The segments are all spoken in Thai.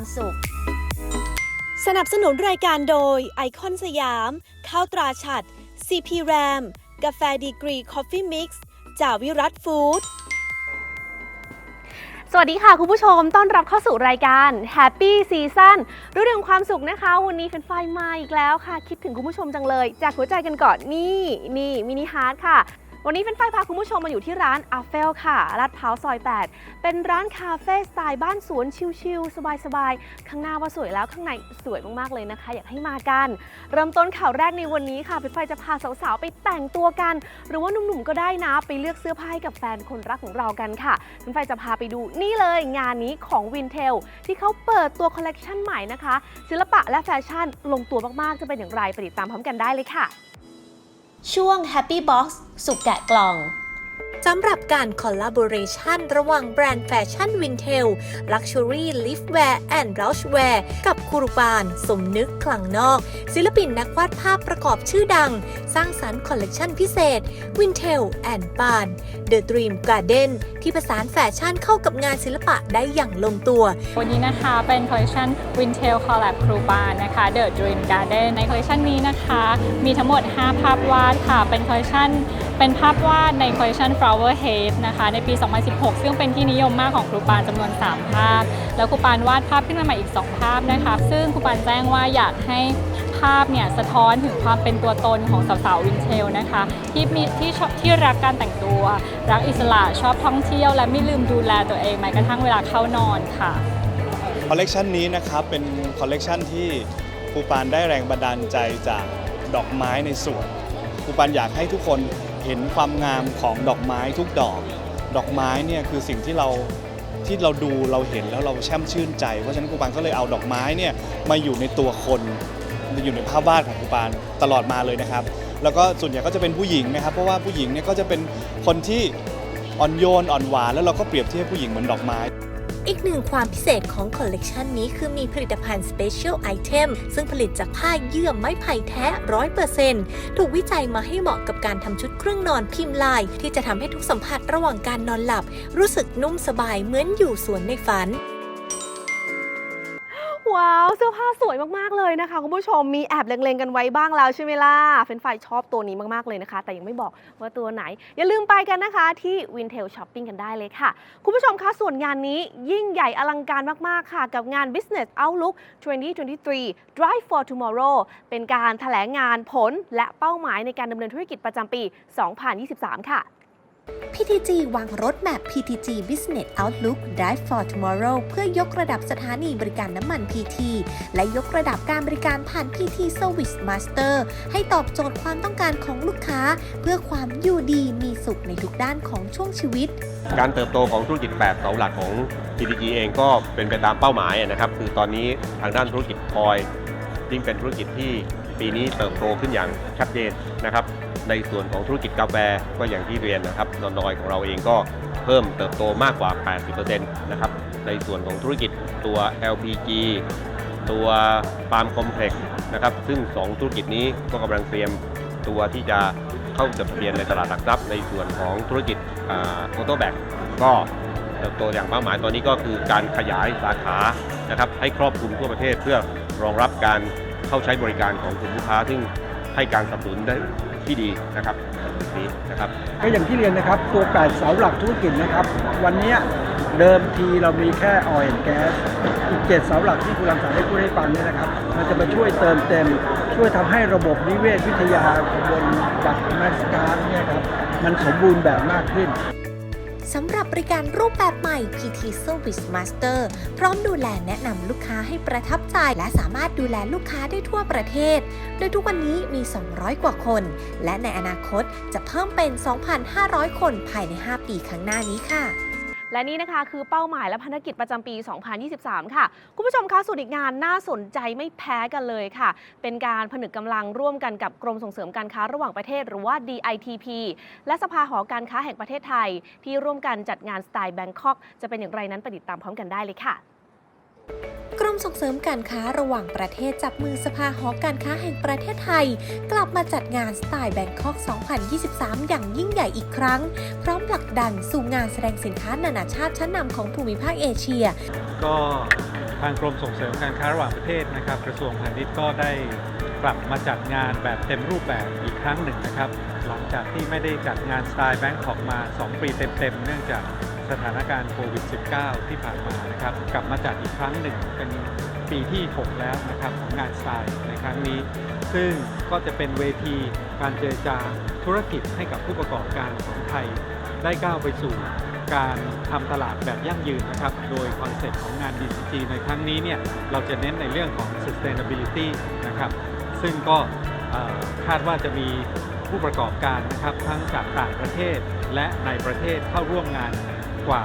ความสุข สนับสนุนรายการโดยไอคอนสยาม ข้าวตราฉัด CP RAM กาแฟดีกรีคอฟฟี่มิกซ์จากวิรัตฟู้ดสวัสดีค่ะ คุณผู้ชมต้อนรับเข้าสู่รายการ Happy Season รู้เรื่องความสุขนะคะ วันนี้เป็นไฟมาอีกแล้วค่ะ คิดถึงคุณผู้ชมจังเลย จากหัวใจกันก่อนนี่นี่มินิฮาร์ดค่ะ วันนี้เป็นไฟพาคุณผู้ชมมาอยู่ที่ร้านอาเฟลค่ะลาดพร้าวซอย 8 เป็นร้านคาเฟ่สไตล์บ้านสวนชิลๆสบายๆ ข้างหน้าว่าสวยแล้วข้างในสวยมากๆเลยนะคะ อยากให้มากัน เริ่มต้นข่าวแรกในวันนี้ค่ะเป็นไฟจะพาสาวๆไปแต่งตัวกัน หรือว่าหนุ่มๆก็ได้นะ ไปเลือกเสื้อผ้าให้กับแฟนคนรักของเรากันค่ะเป็นไฟจะพาไปดูนี่เลยงานนี้ของ w i n t e l ที่เขาเปิดตัวคอลเลกชันใหม่นะคะศิลปะและแฟชั่นลงตัวมากๆจะเป็นอย่างไรไปติดตามพร้อมกันได้เลยค่ะ ช่วง Happy Box สุกแกะกล่อง สำหรับการคอลลาบอร์เรชันระหว่างแบรนด์แฟชั่นวินเทล Luxury Liftwear and Loungewear กับคูรุปานสมนึกคลังนอก ศิลปินนักวาดภาพประกอบชื่อดัง สร้างสรรค์คอลเลกชันพิเศษ Wintel and Pan The Dream Garden ที่ผสานแฟชั่นเข้ากับงานศิลปะได้อย่างลงตัว วันนี้นะคะเป็นคอลเลคชัน Wintel Collab ครูบานนะคะ The Dream Garden ในคอลเลคชันนี้นะคะ มีทั้งหมด 5 ภาพวาดค่ะ เป็นคอลเลคชันเป็นภาพวาดในคอลเลคชัน from Flower Haze นะคะ ในปี 2016 ซึ่งเป็นที่นิยมมากของครูปานจำนวน 3 ภาพ แล้วครูปานวาดภาพขึ้นมาใหม่อีก 2 ภาพนะคะ ซึ่งครูปานแจ้งว่าอยากให้ภาพเนี่ยสะท้อนถึงความเป็นตัวตนของสาวๆวินเทลนะคะ ที่มีที่ชอบที่รักการแต่งตัว รักอิสระชอบท่องเที่ยว และไม่ลืมดูแลตัวเองแม้กระทั่งเวลาเข้านอนค่ะคอลเลกชันนี้นะครับเป็นคอลเลกชันที่ครูปานได้แรงบันดาลใจจากดอกไม้ในสวนครูปานอยากให้ทุกคน ห็นความงามของดอกไม้ทุกดอก ดอกไม้เนี่ยคือสิ่งที่เราที่เราดูเราเห็นแล้วเราแช่มชื่นใจ เพราะฉะนั้นครูปานก็เลยเอาดอกไม้เนี่ยมาอยู่ในตัวคนมาอยู่ในภาพวาดของครูปานตลอดมาเลยนะครับ แล้วก็ส่วนใหญ่ก็จะเป็นผู้หญิงนะครับ เพราะว่าผู้หญิงเนี่ยก็จะเป็นคนที่อ่อนโยนอ่อนหวานแล้วเราก็เปรียบเทียบผู้หญิงเหมือนดอกไม้ อีกหนึ่งความพิเศษของคอลเลกชันนี้คือมีผลิตภัณฑ์ Special Item ซึ่งผลิตจากผ้าเยื่อไม้ไผ่แท้ร้อยเปอร์เซ็นต์ถูกวิจัยมาให้เหมาะกับการทำชุดเครื่องนอนพิมพ์ลาย ที่จะทำให้ทุกสัมผัสระหว่างการนอนหลับ รู้สึกนุ่มสบายเหมือนอยู่สวนในฝัน ว้าว เสื้อผ้าสวยมากๆเลยนะคะ คุณผู้ชมมีแอบเล็งๆกันไว้บ้างแล้วใช่ไหมล่ะเฟนไฟชอบตัวนี้มากๆเลยนะคะ แต่ยังไม่บอกว่าตัวไหน อย่าลืมไปกันนะคะที่ Wintel Shopping กันได้เลยค่ะ คุณผู้ชมคะส่วนงานนี้ยิ่งใหญ่อลังการมากๆค่ะ กับงาน Business Outlook 2023 Drive for Tomorrow เป็นการแถลงงานผลและเป้าหมายในการดำเนินธุรกิจประจำปี 2023 ค่ะ PTG วางรถแมพ PTG Business Outlook Drive for Tomorrow เพื่อยกระดับสถานีบริการน้ำมัน PT และยกระดับการบริการผ่าน PT Service Master ให้ตอบโจทย์ความต้องการของลูกค้า เพื่อความอยู่ดีมีสุขในทุกด้านของช่วงชีวิต การเติบโตของธุรกิจ8เสาหลักของ PTG เองก็เป็นไปตามเป้าหมายนะครับ คือตอนนี้ทางด้านธุรกิจทอยยิ่งเป็นธุรกิจที่ปีนี้เติบโตขึ้นอย่างชัดเจนนะครับ ในส่วนของธุรกิจกาแฟก็อย่างที่เรียนนะครับนอนอยของเราเองก็เพิ่มเติบโตมากกว่า 80%นะครับในส่วนของธุรกิจตัว LPG ตัวปาล์มคอมเพล็กซ์นะครับซึ่ง 2 ธุรกิจนี้ก็กำลังเตรียมตัวที่จะเข้าจดทะเบียนในตลาดหลักทรัพย์ ในส่วนของธุรกิจออโต้แบกก็เติบโตอย่างมากมายตอนนี้ก็คือการขยายสาขานะครับให้ครอบคลุมทั่วประเทศเพื่อรองรับการเข้าใช้บริการของกลุ่มลูกค้า ซึ่งให้การสนับสนุนได้ ที่ดีนะครับนี้นะครับก็อย่างที่เรียนนะครับ ตัว8เสาหลักธุรกิจนะครับ วันนี้เดิมทีเรามีแค่ออยล์แก๊สอีกเจ็ดเสาหลักที่คุณรังสรรค์ได้พูดให้ฟังเนี่ยนะครับ มันจะมาช่วยเติมเต็ม ช่วยทำให้ระบบนิเวศวิทยาบนบัตรมาสการ์ดเนี่ยครับมันสมบูรณ์แบบมากขึ้น สำหรับบริการรูปแบบใหม่ PT Service Master พร้อมดูแลแนะนำลูกค้าให้ประทับใจ และสามารถดูแลลูกค้าได้ทั่วประเทศ โดยทุกวันนี้มี 200 กว่าคน และในอนาคตจะเพิ่มเป็น 2,500 คนภายใน 5 ปีข้างหน้านี้ค่ะ และนี่นะคะคือเป้าหมายและภารกิจประจำปี 2023 ค่ะ คุณผู้ชมคะส่วนอีกงานน่าสนใจไม่แพ้กันเลยค่ะ เป็นการผนึกกำลังร่วมกันกับกรมส่งเสริมการค้าระหว่างประเทศหรือว่า DITP และสภาหอการค้าแห่งประเทศไทย ที่ร่วมกันจัดงานสไตล์แบงคอกจะเป็นอย่างไรนั้นไปติดตามพร้อมกันได้เลยค่ะ ส่งเสริมการค้าระหว่างประเทศจับมือสภาหอการค้าแห่งประเทศไทย กลับมาจัดงานสไตล์แบงคอก 2023 อย่างยิ่งใหญ่อีกครั้ง พร้อมผลักดันสู่งานแสดงสินค้านานาชาติชั้นนำของภูมิภาคเอเชีย ก็ทางกรมส่งเสริมการค้าระหว่างประเทศนะครับ กระทรวงพาณิชย์ก็ได้กลับมาจัดงานแบบเต็มรูปแบบอีกครั้งหนึ่งนะครับ หลังจากที่ไม่ได้จัดงานสไตล์แบงคอกมา 2 ปีเต็มๆ เนื่องจากสถานการณ์โควิด -19 ที่ผ่านมานะครับ กลับมาจัดอีกครั้งหนึ่งเป็นปีที่ 6 แล้วนะครับของงานสไตล์ในครั้งนี้ ซึ่งก็จะเป็นเวทีการเจรจาธุรกิจให้กับผู้ประกอบการของไทย ได้ก้าวไปสู่การทำตลาดแบบยั่งยืนนะครับ โดยคอนเซ็ปต์ของงาน DCG ในครั้งนี้เนี่ยเราจะเน้นในเรื่องของ sustainability นะครับ ซึ่งก็คาดว่าจะมี ผู้ประกอบการนะครับทั้งจากต่างประเทศและในประเทศเข้าร่วมงานกว่า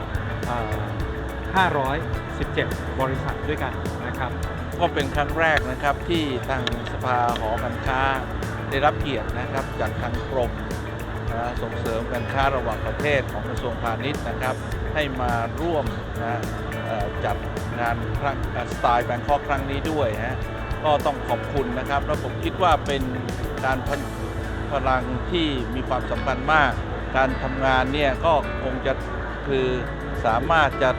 517 บริษัทด้วยกันนะครับ ก็เป็นครั้งแรกนะครับที่ทางสภาหอการค้าได้รับเกียรตินะครับจากทางกรมนะส่งเสริมการค้าระหว่างประเทศของกระทรวงพาณิชย์นะครับ ให้มาร่วมนะจัดงานครั้งสไตล์แบงคอกครั้งนี้ด้วยฮะก็ต้องขอบคุณนะครับ แล้วผมคิดว่าเป็นการพน พลังที่มีความสำคัญมาก การทำงานเนี่ยก็คงจะคือสามารถจะ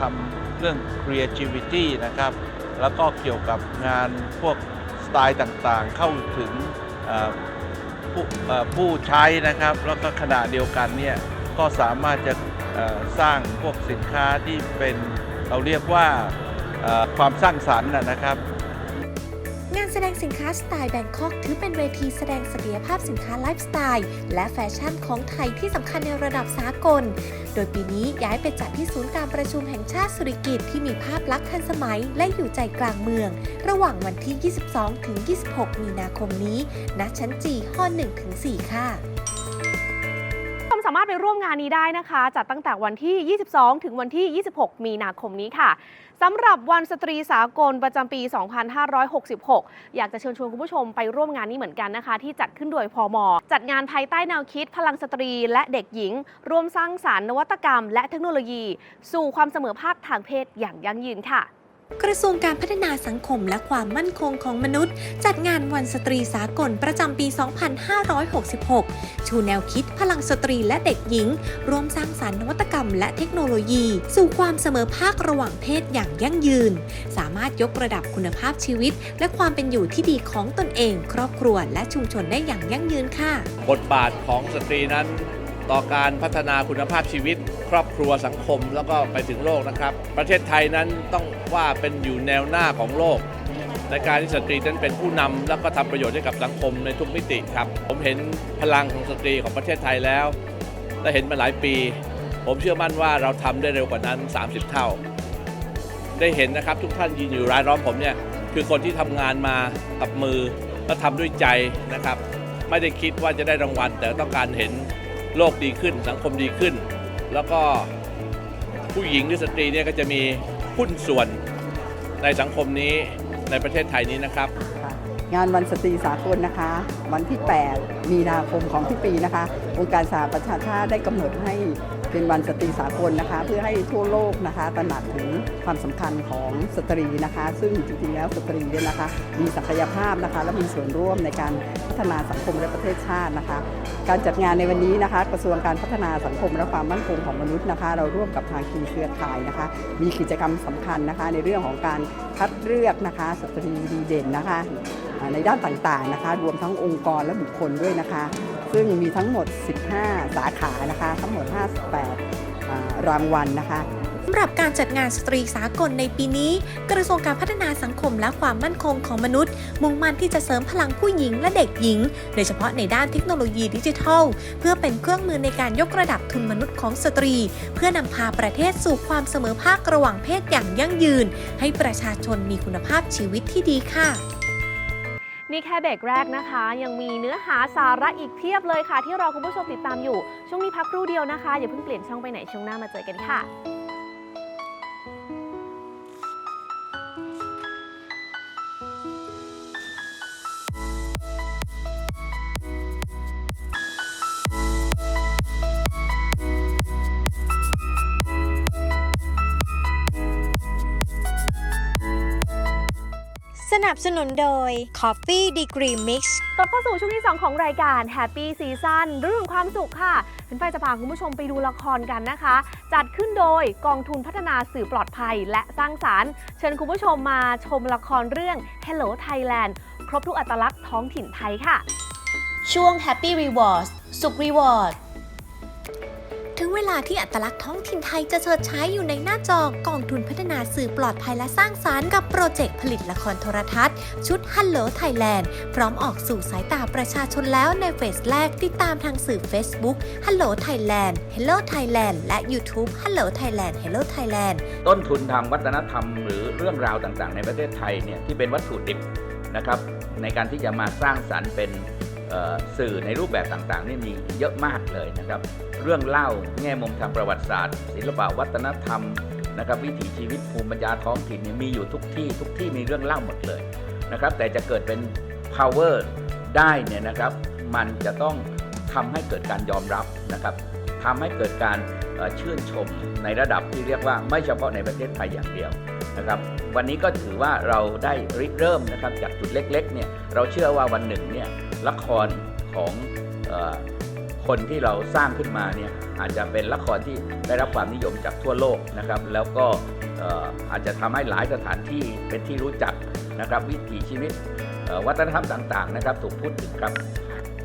ทำเรื่อง creativity นะครับ แล้วก็เกี่ยวกับงานพวกสไตล์ต่างๆ เข้าถึงผู้ผู้ใช้นะครับ แล้วก็ขณะเดียวกันเนี่ยก็สามารถจะสร้างพวกสินค้าที่เป็นเราเรียกว่าความสร้างสรรค์นะครับ แสดงสินค้าสไตล์แบงคอกถือเป็นเวทีแสดงศักยภาพสินค้าไลฟ์สไตล์และแฟชั่นของไทยที่สำคัญในระดับสากล โดยปีนี้ย้ายไปจัดที่ศูนย์การประชุมแห่งชาติสุริกิตที่มีภาพลักษณ์ทันสมัยและอยู่ใจกลางเมือง ระหว่างวันที่ 22 ถึง 26 มีนาคมนี้ ณ ชั้นจีห้อ1ถึง4ค่ะ ไปร่วมงานนี้ได้นะคะ จัดตั้งแต่วันที่ 22 ถึงวันที่ 26 มีนาคมนี้ค่ะสำหรับวันสตรีสากลประจำปี 2566 อยากจะเชิญชวนคุณผู้ชมไปร่วมงานนี้เหมือนกันนะคะ ที่จัดขึ้นโดยพมจัดงานภายใต้แนวคิดพลังสตรีและเด็กหญิง ร่วมสร้างสารรค์นวัตกรรม และเทคโนโลยี สู่ความเสมอภาคทางเพศอย่างยั่งยืนค่ะ กระทรวงการพัฒนาสังคมและความมั่นคงของมนุษย์ จัดงานวันสตรีสากลประจำปี 2566 ชูแนวคิดพลังสตรีและเด็กหญิง ร่วมสร้างสารรค์นวัตกรรมและเทคโนโลยี สู่ความเสมอภาคระหว่างเพศอย่างยั่งยืน สามารถยกระดับคุณภาพชีวิต และความเป็นอยู่ที่ดีของตนเอง ครอบครัว และชุมชนได้อย่างยั่งยืนค่ะ บทบาทของสตรีนั้น ต่อการพัฒนาคุณภาพชีวิต ครอบครัวสังคมแล้วก็ไปถึงโลกนะครับ ประเทศไทยนั้นต้องว่าเป็นอยู่แนวหน้าของโลก ในการที่สตรีนั้นเป็นผู้นำแล้วก็ทำประโยชน์ให้กับสังคมในทุกมิติครับ ผมเห็นพลังของสตรีของประเทศไทยแล้วและเห็นมาหลายปี ผมเชื่อมั่นว่าเราทำได้เร็วกว่านั้น 30 เท่า ได้เห็นนะครับทุกท่านยืนอยู่รายล้อมผมเนี่ยคือคนที่ทำงานมากับมือและทำด้วยใจนะครับ ไม่ได้คิดว่าจะได้รางวัล แต่ต้องการเห็นโลกดีขึ้น สังคมดีขึ้น แล้วก็ผู้หญิงหรือสตรีเนี่ยก็จะมีหุ้นส่วนในสังคมนี้ในประเทศไทยนี้นะครับ งานวันสตรีสากลนะคะ วันที่ 8 มีนาคมของทุกปีนะคะ องค์การสหประชาชาติได้กำหนดให้ เป็นวันสตรีสากลนะคะ เพื่อให้ทั่วโลกนะคะตระหนักถึงความสำคัญของสตรีนะคะ ซึ่งจริงๆแล้วสตรีเนี่ยนะคะ มีศักยภาพนะคะ และมีส่วนร่วมในการพัฒนาสังคมและประเทศชาตินะคะ การจัดงานในวันนี้นะคะ กระทรวงการพัฒนาสังคมและความมั่นคงของมนุษย์นะคะ เราร่วมกับทางคีเครือข่ายนะคะ มีกิจกรรมสำคัญนะคะ ในเรื่องของการคัดเลือกนะคะ สตรีดีเด่นนะคะ ในด้านต่างๆนะคะ รวมทั้งองค์กรและบุคคลด้วยนะคะ ซึ่งมีทั้งหมด 15 สาขานะคะ ทั้งหมด 58 รางวัลนะคะสำหรับการจัดงานสตรีสากลในปีนี้ กระทรวงการพัฒนาสังคมและความมั่นคงของมนุษย์ มุ่งมั่นที่จะเสริมพลังผู้หญิงและเด็กหญิง โดยเฉพาะในด้านเทคโนโลยีดิจิทัล เพื่อเป็นเครื่องมือในการยกระดับทุนมนุษย์ของสตรี เพื่อนำพาประเทศสู่ความเสมอภาคระหว่างเพศอย่างยั่งยืน ให้ประชาชนมีคุณภาพชีวิตที่ดีค่ะ นี่แค่เบรกแรกนะคะ ยังมีเนื้อหาสาระอีกเพียบเลยค่ะ ที่รอคุณผู้ชมติดตามอยู่ ช่วงนี้พักครู่เดียวนะคะ อย่าเพิ่งเปลี่ยนช่องไปไหนช่วงหน้ามาเจอกันค่ะ นับสนุนโดย Coffee Degree Mix กลับเข้าสู่ช่วงที่ 2 ของรายการ Happy Season เรื่องความสุขค่ะเป็นไฟจะพาคุณผู้ชมไปดูละครกันนะคะ จัดขึ้นโดยกองทุนพัฒนาสื่อปลอดภัยและสร้างสารรค์ เชิญคุณผู้ชมมาชมละครเรื่อง Hello Thailand ครบทุกอัตลักษณ์ท้องถิ่นไทยค่ะ ช่วง Happy Rewards สุข Reward ถึงเวลาที่อัตลักษณ์ท้องถิ่นไทยจะเชิดใช้อยู่ในหน้าจอกองทุนพัฒนาสื่อปลอดภัยและสร้างสารรค์กับโปรเจกต์ผลิตละครโทรทัศน์ ชุด Hello Thailand พร้อมออกสู่สายตาประชาชนแล้วในเฟสแรกติดตามทางสื่อ Facebook Hello Thailand Hello Thailand และ YouTube Hello Thailand Hello Thailand ต้นทุนทางวัฒนธรรมหรือเรื่องราวต่างๆ ในประเทศไทยเนี่ยที่เป็นวัตถุดิบนะครับในการที่จะมาสร้างสรรค์เป็น สื่อในรูปแบบต่างๆนี่มีเยอะมากเลยนะครับ เรื่องเล่าแง่มุมทางประวัติศาสตร์ ศิลปวัฒนธรรมนะครับวิถีชีวิตภูมิปัญญาท้องถิ่นเนี่ยมีอยู่ทุกที่ทุกที่มีเรื่องเล่าหมดเลยนะครับแต่จะเกิดเป็น power ได้เนี่ยนะครับมันจะต้องทำให้เกิดการยอมรับนะครับทำให้เกิดการชื่นชมในระดับที่เรียกว่าไม่เฉพาะในประเทศไทยอย่างเดียวนะครับวันนี้ก็ถือว่าเราได้ริเริ่มนะครับจากจุดเล็กๆเนี่ยเราเชื่อว่าวันหนึ่งเนี่ย ละครของอคนที่เราสร้างขึ้นมาเนี่ยอาจจะเป็นละครที่ได้รับความนิยมจากทั่วโลกนะครับ แล้วก็เอ่อาจจะทำให้หลายสถานที่เป็นที่รู้จักนะครับ วิถีชีวิตวัฒนธรรมต่างๆ นะครับถูกพูดถึงครับ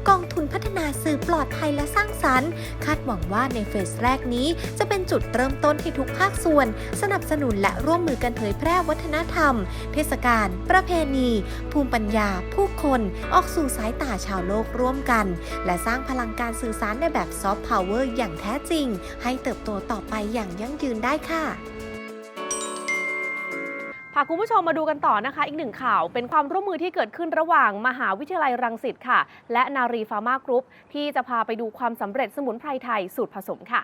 กองทุนพัฒนาสื่อปลอดภัยและสร้างสรรค์ คาดหวังว่าในเฟสแรกนี้ จะเป็นจุดเริ่มต้นให้ทุกภาคส่วน สนับสนุนและร่วมมือกันเผยแพร่วัฒนธรรม เทศกาลประเพณี ภูมิปัญญา ผู้คนออกสู่สายตาชาวโลกร่วมกัน และสร้างพลังการสื่อสารในแบบซอฟต์พาวเวอร์อย่างแท้จริง ให้เติบโตต่อไปอย่างยั่งยืนได้ค่ะ พาคุณผู้ชมมาดูกันต่อนะคะ อีกหนึ่งข่าวเป็นความร่วมมือที่เกิดขึ้นระหว่างมหาวิทยาลัยรังสิตค่ะ และนารีฟาร์มากรุ๊ปที่จะพาไปดูความสำเร็จสมุนไพรไทยสูตรผสมค่ะ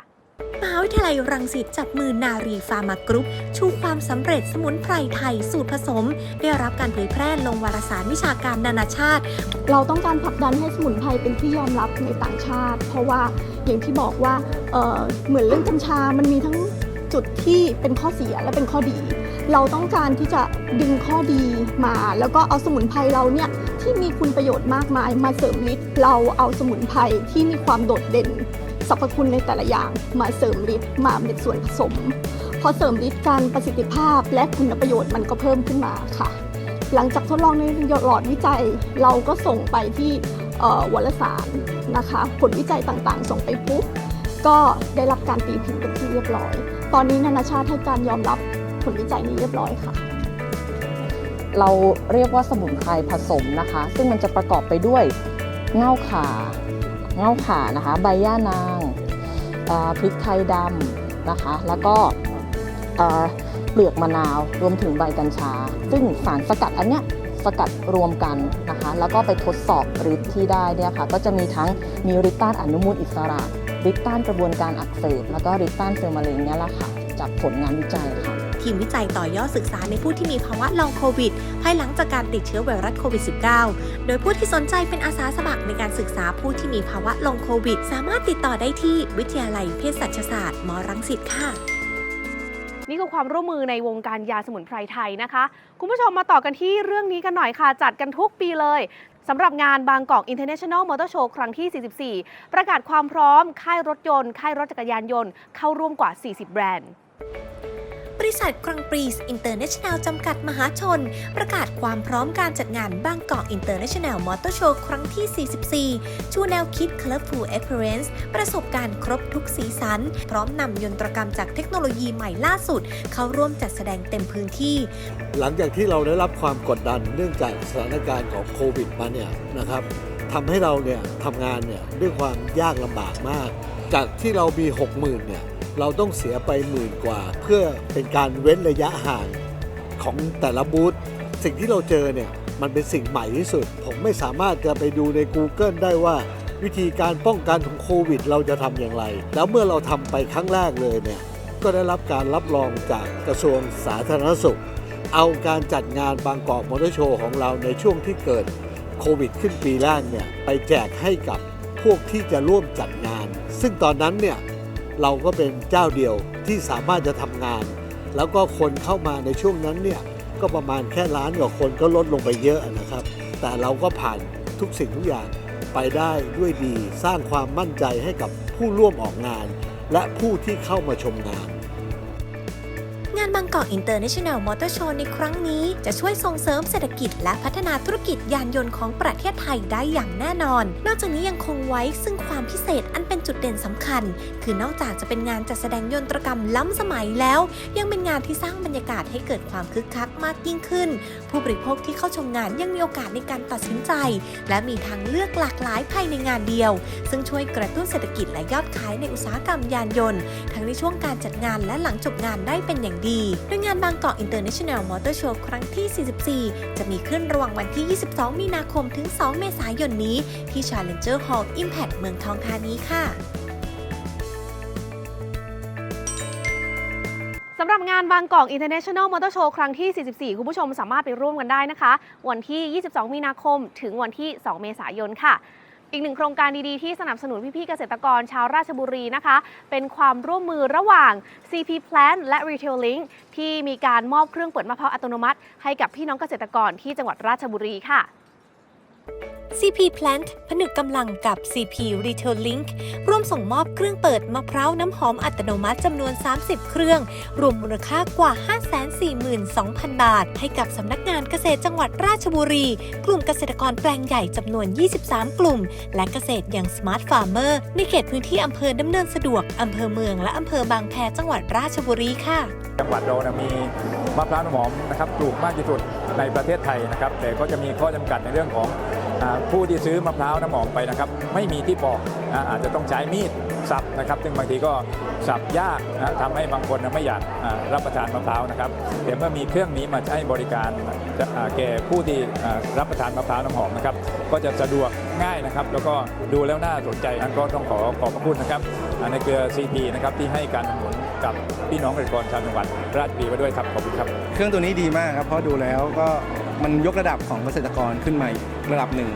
มหาวิทยาลัยรังสิตจับมือนารีฟาร์มากรุ๊ปชูความสำเร็จสมุนไพรไทยสูตรผสม ได้รับการเผยแพร่ลงวารสารวิชาการนานาชาติ เราต้องการผลักดันให้สมุนไพรเป็นที่ยอมรับในต่างชาติ เพราะว่าอย่างที่บอกว่าเอ่อเหมือนเรื่องกัญชามันมีทั้งจุดที่เป็นข้อเสียและเป็นข้อดี เราต้องการที่จะดึงข้อดีมา แล้วก็เอาสมุนไพรเราเนี่ยที่มีคุณประโยชน์มากมายมาเสริมฤทธิ์เราเอาสมุนไพรที่มีความโดดเด่นสรรพคุณในแต่ละอย่างมาเสริมฤทธิ์มาเป็นส่วนผสมพอเสริมฤทธิ์การประสิทธิภาพและคุณประโยชน์มันก็เพิ่มขึ้นมาค่ะ หลังจากทดลองในหลอดวิจัยเราก็ส่งไปที่วารสารนะคะ ผลวิจัยต่างๆ ส่งไปปุ๊บก็ได้รับการตีพิมพ์เป็นที่เรียบร้อย ตอนนี้นานาชาติให้การยอมรับ ผลวิจัยนี้เรียบร้อยค่ะ เราเรียกว่าสมุนไพรผสมนะคะ ซึ่งมันจะประกอบไปด้วยเง่าขาเง่าขานะคะ ใบย่านางพริกไทยดำนะคะ แล้วก็เปลือกมะนาวรวมถึงใบกัญชา ซึ่งสารสกัดอันเนี้ยสกัดรวมกันนะคะ แล้วก็ไปทดสอบฤทธิ์ที่ได้เนี่ยค่ะ ก็จะมีทั้งมีฤทธิ์ต้านอนุมูลอิสระฤทธิ์ต้านกระบวนการอักเสบ แล้วก็ฤทธิ์ต้านเซลล์มะเร็งเนี่ยแหละค่ะ จากผลงานวิจัยค่ะ ทีมวิจัยต่อยอดศึกษาในผู้ที่มีภาวะลองโควิด ภายหลังจากการติดเชื้อไวรัสโควิด -19 โดยผู้ที่สนใจเป็นอาสาสมัครในการศึกษาผู้ที่มีภาวะลองโควิด สามารถติดต่อได้ที่วิทยาลัยเภสัชศาสตร์มรังสิตค่ะนี่คือความร่วมมือในวงการยาสมุนไพรไทยนะคะ คุณผู้ชมมาต่อกันที่เรื่องนี้กันหน่อยค่ะ จัดกันทุกปีเลยสำหรับงานบางกอก International Motor Show ครั้งที่ 44 ประกาศความพร้อม ค่ายรถยนต์ ค่ายรถจักรยานยนต์ เข้าร่วมกว่า 40 แบรนด์ ริษัทกรังปรีสอินเตอร์เนชั่นแนลจำกัดมหาชน ประกาศความพร้อมการจัดงานบางกอกอินเตอร์เนชั่นแนลมอเตอร์โชว์ครั้งที่ 44 ชูแนวคิด Colorful Experience ประสบการณ์ครบทุกสีสัน พร้อมนำยนตรกรรมจากเทคโนโลยีใหม่ล่าสุด เข้าร่วมจัดแสดงเต็มพื้นที่ หลังจากที่เราได้รับความกดดันเนื่องจากสถานการณ์ของโควิดมาเนี่ยนะครับทำให้เราเนี่ยทำงานเนี่ยด้วยความยากลำบากมาก จากที่เรามี 60,000เนี่ย เราต้องเสียไปหมื่นกว่า เพื่อเป็นการเว้นระยะห่างของแต่ละบูธสิ่งที่เราเจอเนี่ยมันเป็นสิ่งใหม่ที่สุด ผมไม่สามารถจะไปดูใน Google ได้ว่า วิธีการป้องกันของโควิด เราจะทำอย่างไร แล้วเมื่อเราทำไปครั้งแรกเลยเนี่ยก็ได้รับการรับรองจากกระทรวงสาธารณสุข เอาการจัดงานบางกอกมอเตอร์โชว์ของเราในช่วงที่เกิดโควิด ขึ้นปีแรกเนี่ยไปแจกให้กับพวกที่จะร่วมจัดงาน ซึ่งตอนนั้นเนี่ย เราก็เป็นเจ้าเดียวที่สามารถจะทำงาน แล้วก็คนเข้ามาในช่วงนั้นเนี่ยก็ประมาณแค่ล้านกว่าคนก็ลดลงไปเยอะนะครับ แต่เราก็ผ่านทุกสิ่งทุกอย่างไปได้ด้วยดี สร้างความมั่นใจให้กับผู้ร่วมออกงาน และผู้ที่เข้ามาชมงาน บางกอกอินเตอร์เนชั่นแนลมอเตอร์โชว์ในครั้งนี้ จะช่วยส่งเสริมเศรษฐกิจและพัฒนาธุรกิจยานยนต์ของประเทศไทยได้อย่างแน่นอน นอกจากนี้ยังคงไว้ซึ่งความพิเศษอันเป็นจุดเด่นสำคัญ คือนอกจากจะเป็นงานจัดแสดงยนตรกรรมล้ำสมัยแล้ว ยังเป็นงานที่สร้างบรรยากาศให้เกิดความคึกคักมากยิ่งขึ้น ผู้บริโภคที่เข้าชมงานยังมีโอกาสในการตัดสินใจ และมีทางเลือกหลากหลายภายในงานเดียว ซึ่งช่วยกระตุ้นเศรษฐกิจและยอดขายในอุตสาหกรรมยานยนต์ ทั้งในช่วงการจัดงานและหลังจบงานได้เป็นอย่างดีโดยงานบางกอกอินเตอร์เนชั่นแนลมอเตอร์โชว์ครั้งที่ 44 จะมีขึ้นระหว่างวันที่ 22 มีนาคมถึง 2 เมษายนนี้ ที่ Challenger Hall Impact เมืองทองธานีค่ะสำหรับงานบางกอก International Motor Show ครั้งที่ 44 คุณผู้ชมสามารถไปร่วมกันได้นะคะ วันที่ 22 มีนาคมถึงวันที่ 2 เมษายนค่ะ อีกหนึ่งโครงการดีๆที่สนับสนุนพี่ๆเกษตรกรชาวราชบุรีนะคะ เป็นความร่วมมือระหว่าง CP Plant และ Retail Link ที่มีการมอบเครื่องเปิดมะพร้าวอัตโนมัติ ให้กับพี่น้องเกษตรกรที่จังหวัดราชบุรีค่ะ CP Plant ผนึกกำลังกับ CP Retail Link ร่วมส่งมอบเครื่องเปิดมะพร้าวน้ำหอมอัตโนมัติจำนวน 30 เครื่อง รวมมูลค่ากว่า 542,000 บาท ให้กับสำนักงานเกษตรจังหวัดราชบุรี กลุ่มเกษตรกรแปลงใหญ่จำนวน 23 กลุ่ม และเกษตรอย่าง Smart Farmer ในเขตพื้นที่อำเภอดำเนินสะดวกอำเภอเมือง และอำเภอบางแพจังหวัดราชบุรีค่ะ จังหวัดเรานะมีมะพร้าวน้ำหอมนะครับปลูกมากที่สุด ในประเทศไทยนะครับแต่ก็จะมีข้อจำกัดในเรื่องของผู้ที่ซื้อมะพร้าวน้ำหอมไปนะครับไม่มีที่ปอกอาจจะต้องใช้มีดสับนะครับ ซึ่งบางทีก็สับยากนะทำให้บางคนไม่อยากรับประทานมะพร้าวนะครับแต่เมื่อมีเครื่องนี้มาให้บริการแก่ผู้ที่รับประทานมะพร้าวน้ำหอมนะครับก็จะสะดวกง่ายนะครับ แล้วก็ดูแล้วน่าสนใจนั้นก็ต้องขอขอบพระคุณนะครับในเครือ CP นะครับที่ให้การสนับสนุน กับพี่น้องเกษตรกรชาวจังหวัดราชบุรีไว้ด้วยครับขอบคุณครับ เครื่องตัวนี้ดีมากครับเพราะดูแล้วก็มันยกระดับของเกษตรกรขึ้นมาอีกระดับหนึ่ง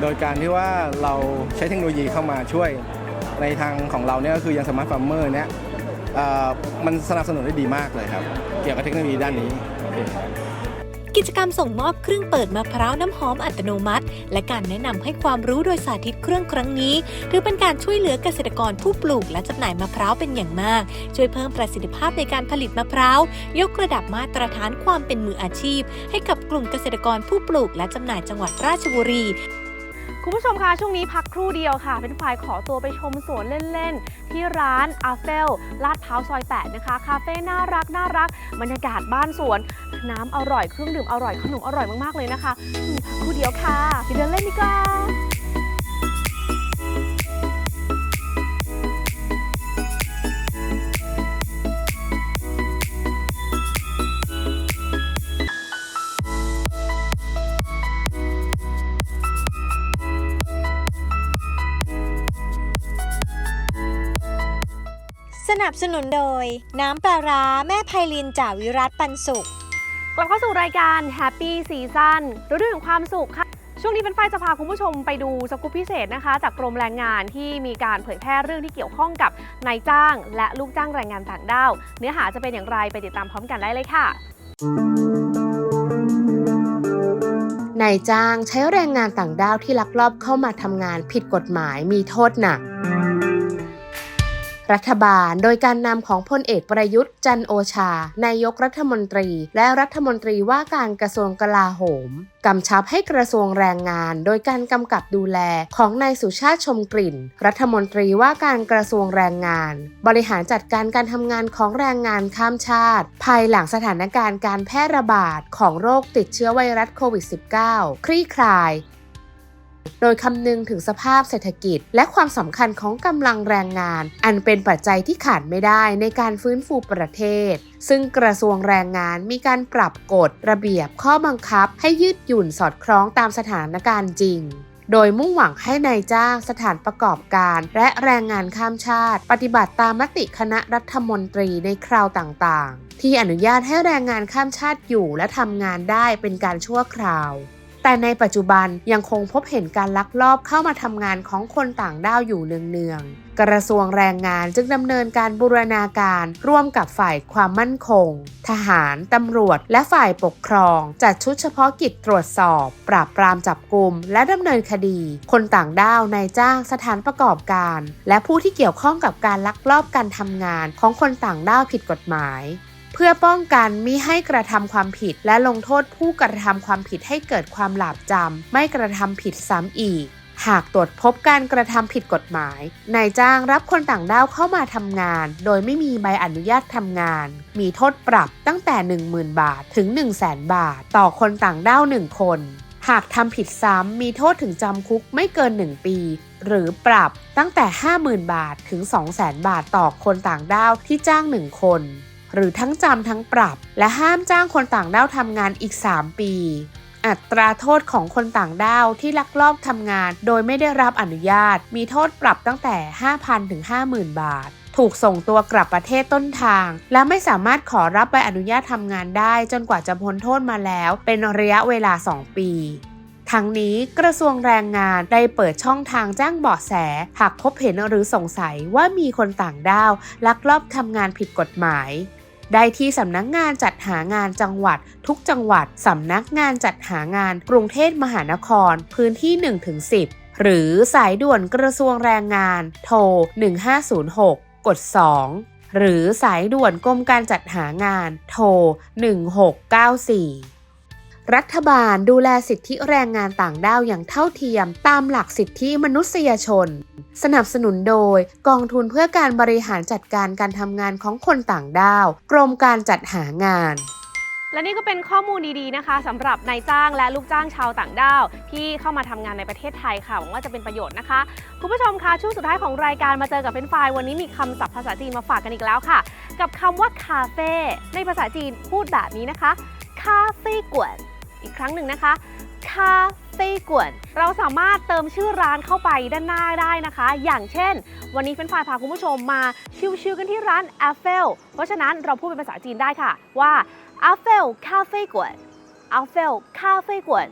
โดยการที่ว่าเราใช้เทคโนโลยีเข้ามาช่วยในทางของเราเนี่ยก็คือยังสมาร์ทฟาร์มเมอร์เนี่ยเอ่อมันสนับสนุนได้ดีมากเลยครับ เกี่ยวกับเทคโนโลยีด้านนี้โอเค กิจกรรมส่งมอบเครื่องเปิดมะพร้าวน้ำหอมอัตโนมัติ และการแนะนำให้ความรู้โดยสาธิตเครื่องครั้งนี้ ถือเป็นการช่วยเหลือเกษตรกรผู้ปลูกและจำหน่ายมะพร้าวเป็นอย่างมาก ช่วยเพิ่มประสิทธิภาพในการผลิตมะพร้าว ยกระดับมาตรฐานความเป็นมืออาชีพ ให้กับกลุ่มเกษตรกรผู้ปลูกและจำหน่ายจังหวัดราชบุรี คุณผู้ชมคะช่วงนี้พักครู่เดียวค่ะ เป็นฝ่ายขอตัวไปชมสวนเล่นๆ ที่ร้านอาเฟลลาดพร้าวซอย 8 นะคะ คาเฟ่น่ารักน่ารัก บรรยากาศบ้านสวน น้ำอร่อยเครื่องดื่มอร่อยขนมอร่อยมากๆเลยนะคะพักครู่เดียวค่ะไปเดินเล่นดีกว่า นับสนุนโดย น้ำปลาร้าแม่ไพลินจากวิรัตปันสุข กลับเข้าสู่รายการ Happy Season ฤดูแห่งความสุขค่ะ ช่วงนี้เป็นไฟจะพาคุณผู้ชมไปดูสกูปพิเศษนะคะ จากกรมแรงงานที่มีการเผยแพร่เรื่องที่เกี่ยวข้องกับนายจ้าง และลูกจ้างแรงงานต่างด้าว เนื้อหาจะเป็นอย่างไรไปติดตามพร้อมกันได้เลยค่ะนายจ้างใช้แรงงานต่างด้าวที่ลักลอบเข้ามาทำงานผิดกฎหมายมีโทษหนัก รัฐบาล โดยการนำของพลเอกประยุทธ์จันโอชานายกรัฐมนตรี และรัฐมนตรีว่าการกระทรวงกลาโหมกำชับให้กระทรวงแรงงาน โดยการกำกับดูแลของนายสุชาติชมกลิ่น รัฐมนตรีว่าการกระทรวงแรงงาน บริหารจัดการการทำงานของแรงงานข้ามชาติ ภายหลังสถานการณ์การแพร่ระบาดของโรคติดเชื้อไวรัสโควิด -19 คลี่คลาย โดยคำนึงถึงสภาพเศรษฐกิจ และความสำคัญของกำลังแรงงาน อันเป็นปัจจัยที่ขาดไม่ได้ในการฟื้นฟูประเทศ ซึ่งกระทรวงแรงงานมีการปรับกฎระเบียบข้อบังคับ ให้ยืดหยุ่นสอดคล้องตามสถานการณ์จริงโดยมุ่งหวังให้ในายจ้างสถานประกอบการ และแรงงานข้ามชาติ ปฏิบัติตามมติคณะรัฐมนตรีในคราวต่างๆ ที่อนุญาตให้แรงงานข้ามชาติอยู่และทำงานได้เป็นการชั่วคราว แต่ในปัจจุบันยังคงพบเห็นการลักลอบเข้ามาทำงานของคนต่างด้าวอยู่เนืองๆ กระทรวงแรงงานจึงดำเนินการบูรณาการร่วมกับฝ่ายความมั่นคง ทหาร ตำรวจ และฝ่ายปกครอง จัดชุดเฉพาะกิจตรวจสอบ ปราบปรามจับกลุ่มและดำเนินคดี คนต่างด้าวนายจ้างสถานประกอบการ และผู้ที่เกี่ยวข้องกับการลักลอบการทำงานของคนต่างด้าวผิดกฎหมาย เพื่อป้องกันมิให้กระทำความผิด และลงโทษผู้กระทำความผิดให้เกิดความหลาบจำไม่กระทำผิดซ้ำอีก หากตรวจพบการกระทำผิดกฎหมายนายจ้างรับคนต่างด้าวเข้ามาทำงาน โดยไม่มีใบอนุญาตทำงาน มีโทษปรับตั้งแต่ 10,000 บาทถึง 100,000 บาท ต่อคนต่างด้าว1คน หากทำผิดซ้ำมีโทษถึงจำคุกไม่เกิน 1 ปีหรือปรับตั้งแต่ 50,000 บาทถึง 200,000 บาทต่อคนต่างด้าวที่จ้าง 1 คน หรือทั้งจำทั้งปรับ และห้ามจ้างคนต่างด้าวทำงานอีก 3 ปี อัตราโทษของคนต่างด้าวที่ลักลอบทำงาน โดยไม่ได้รับอนุญาต มีโทษปรับตั้งแต่ 5,000 ถึง 50,000 บาท ถูกส่งตัวกลับประเทศต้นทาง และไม่สามารถขอรับใบอนุญาตทำงานได้ จนกว่าจะพ้นโทษมาแล้ว เป็นระยะเวลา 2 ปีทั้งนี้กระทรวงแรงงานได้เปิดช่องทางแจ้งเบาะแส หากพบเห็นหรือสงสัยว่ามีคนต่างด้าว ลักลอบทำงานผิดกฎหมาย ได้ที่สำนักงานจัดหางานจังหวัด ทุกจังหวัดสำนักงานจัดหางานกรุงเทพมหานคร พื้นที่ 1-10 หรือสายด่วนกระทรวงแรงงาน โทร 1506 กด 2 หรือสายด่วนกรมการจัดหางาน โทร 1694 รัฐบาลดูแลสิทธิแรงงานต่างด้าวอย่างเท่าเทียม ตามหลักสิทธิมนุษยชน สนับสนุนโดย กองทุนเพื่อการบริหารจัดการการทำงานของคนต่างด้าว กรมการจัดหางานและนี่ก็เป็นข้อมูลดีๆนะคะสำหรับนายจ้างและลูกจ้างชาวต่างด้าว ที่เข้ามาทำงานในประเทศไทยค่ะหวังว่าจะเป็นประโยชน์นะคะ คุณผู้ชมคะช่วงสุดท้ายของรายการมาเจอกับเป็นไฟล์วันนี้มีคำศัพท์ภาษาจีนมาฝากกันอีกแล้วค่ะ กับคำว่าคาเฟ่ในภาษาจีนพูดแบบนี้นะคะคาเฟ่กวน อีกครั้งหนึ่งนะคะคาเฟ่กวน เราสามารถเติมชื่อร้านเข้าไปด้านหน้าได้นะคะ อย่างเช่น วันนี้เป็นฝ่ายพาคุณผู้ชมมาชิวๆกันที่ร้านอาเฟลเพราะฉะนั้นเราพูดเป็นภาษาจีนได้ค่ะว่าอาเฟลคาเฟ่กวนอาเฟลคาเฟ่กวน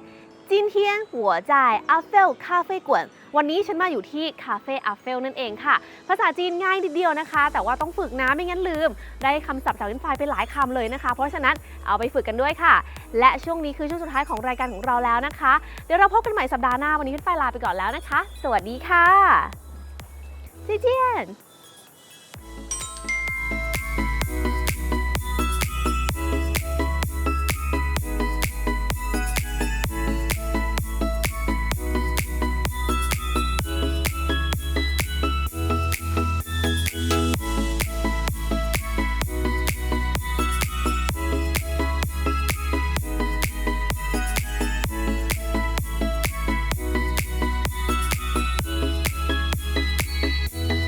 นี้ฉันมาอยู่ที่คาเฟ่อาเฟลนั่นเองค่ะ ภาษาจีนง่ายนิดเดียวนะคะ แต่ว่าต้องฝึกนะไม่งั้นลืม ได้คำศัพท์จากเล่นไฟล์ไปหลายคำเลยนะคะ เพราะฉะนั้นเอาไปฝึกกันด้วยค่ะ และช่วงนี้คือช่วงสุดท้ายของรายการของเราแล้วนะคะ เดี๋ยวเราพบกันใหม่สัปดาห์หน้าวันนี้เล่นไฟล์ลาไปก่อนแล้วนะคะ สวัสดีค่ะ再见